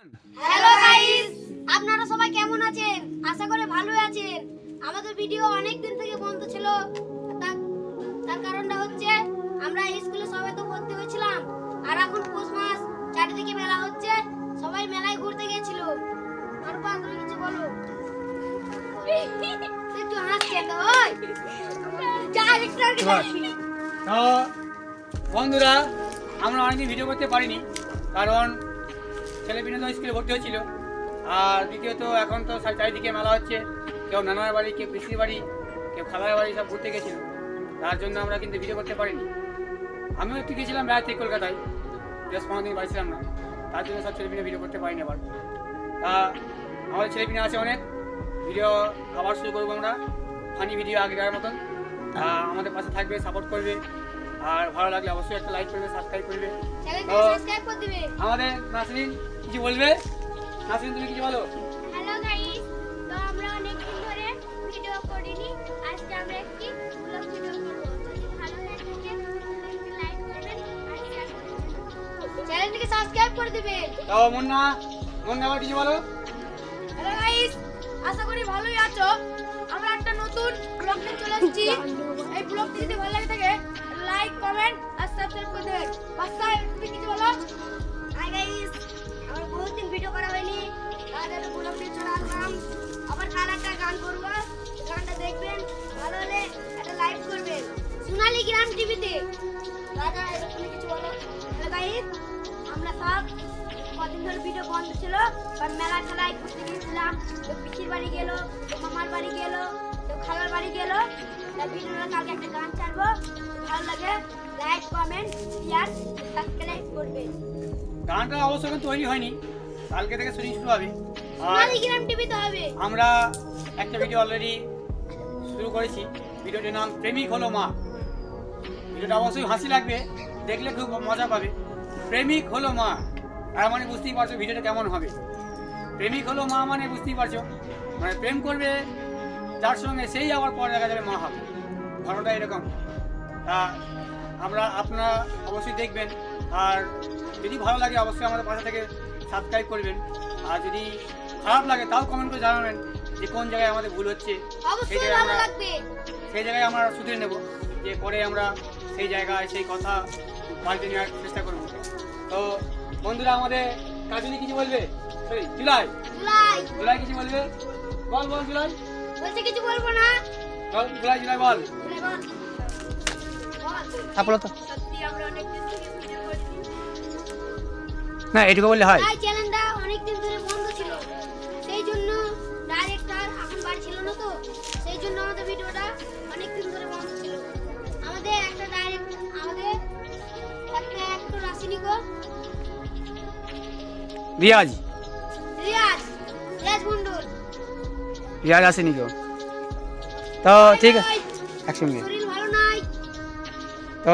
Hello guys আপনারা সবাই কেমন আছেন? আশা করে ভালোই আছেন। আমাদের ভিডিও অনেক দিন থেকে বন্ধ ছিল। তার কারণটা হচ্ছে আমরা স্কুলে সবাই তো ভর্তি হয়েছিলাম। আর এখন পৌষ মাস, চারিদিকে মেলা হচ্ছে। সবাই মেলায় ঘুরতে গেছিল। তারপর তুমি কিছু বলো? একটু হাসছে তো, ওই! এবার। তো বন্ধুরা, আমরা অনেকদিন ভিডিও করতে পারিনি। কারণ ছেলে বিনোদন স্কুলে ভর্তি হয়েছিল। আর দ্বিতীয়ত এখন তো চারিদিকে মেলা হচ্ছে। কেউ নানার বাড়ি কেউ পিসির বাড়ি কেউ খালার বাড়ি সব ঘুরতে গেছিল। তার জন্য আমরা কিন্তু ভিডিও করতে পারিনি। আমিও একটু গেছিলাম বেড়াতে কলকাতায়। বেশ পনেরো দিন বাড়ি ছিলাম না। তার জন্য সব ছেলেপিনে ভিডিও করতে পারিনি আবার। তা আমাদের ছেলেপিনে আছে অনেক। ভিডিও আবার শুরু করব আমরা। ফানি ভিডিও আগেকার মতন। তা আমাদের পাশে থাকবে সাপোর্ট করবে। আর ভালো লাগলে অবশ্যই একটা লাইক করবে সাবস্ক্রাইব করবে। আমাদের নাসরিন কিছু বলবে? নাসরিন তুমি কিছু বলো? হ্যালো গাইস তো আমরা অনেক দিন ধরে ভিডিও করিনি। আজকে আমরা একটি ব্লগ ভিডিও করব। যদি ভালো লাগে একটি লাইক করবেন আর শেয়ার করবেন। চ্যানেলটিকে সাবস্ক্রাইব করে দিবেন। তো মুন্না। মুন্না আবার কিছু বলো? হ্যালো গাইস আশা করি ভালোই আছো। আমরা একটা নতুন ব্লগ নিয়ে চলে এসেছি। এই ব্লগটি যদি ভালো লাগে থাকে টিভিতে দাদা তুমি কিছু বলো? গাইস আমরা সব কদিন ধরে ভিডিও বন্ধ ছিল আর মেলা ঠেলায় ঘুরতে গিয়েছিলাম তো পিসির বাড়ি গেল মামার বাড়ি গেল তো খালার বাড়ি গেল। তাই ভিডিওটা কালকে একটা গান ছাড়বো। ভালো লাগে লাইক কমেন্ট শেয়ার সাবস্ক্রাইব করবেন গানটা অবশ্য তৈরি হয়নি। কালকে থেকে শুটিং শুরু হবে। আর সোনালী গ্রাম টিভিতে হবে। আমরা একটা ভিডিও অলরেডি শুরু করেছি। ভিডিওটির নাম প্রেমিক হলো মা। ভিডিওটা অবশ্যই হাসি লাগবে দেখলে খুব মজা পাবে। প্রেমিক হলো মা তার মানে বুঝতেই পারছ ভিডিওটা কেমন হবে। প্রেমিক হলো মা মানে বুঝতেই পারছ মানে প্রেম করবে যার সঙ্গে সেই আবার পরে দেখা যাবে মা হবে। ঘটনাটা এরকম। তা আমরা আপনারা অবশ্যই দেখবেন আর যদি ভালো লাগে অবশ্যই আমাদের পাশে থেকে সাবস্ক্রাইব করবেন। আর যদি খারাপ লাগে তাও কমেন্ট করে জানাবেন যে কোন জায়গায় আমাদের ভুল হচ্ছে। সেই জায়গায় আমরা সেই জায়গায় আমরা শুধরে নেব। যে পরে আমরা সেই জায়গায় সেই কথা পাল্টে নেওয়ার চেষ্টা করব। তো বন্ধুরা আমাদের কাজলি কিছু বলবে? Sorry July. জুলাই। কিছু বলবে? বল বল জুলাই। বলছে কিছু বলব না। বল জুলাই জুলাই বল। করছি না এটুকু বললে হয়। রিয়াজ। রিয়াজ রিয়াজ মন্ডল রিয়াজ আসেনি কেউ? তো ঠিক আছে একসঙ্গে। ভালো নাই। তো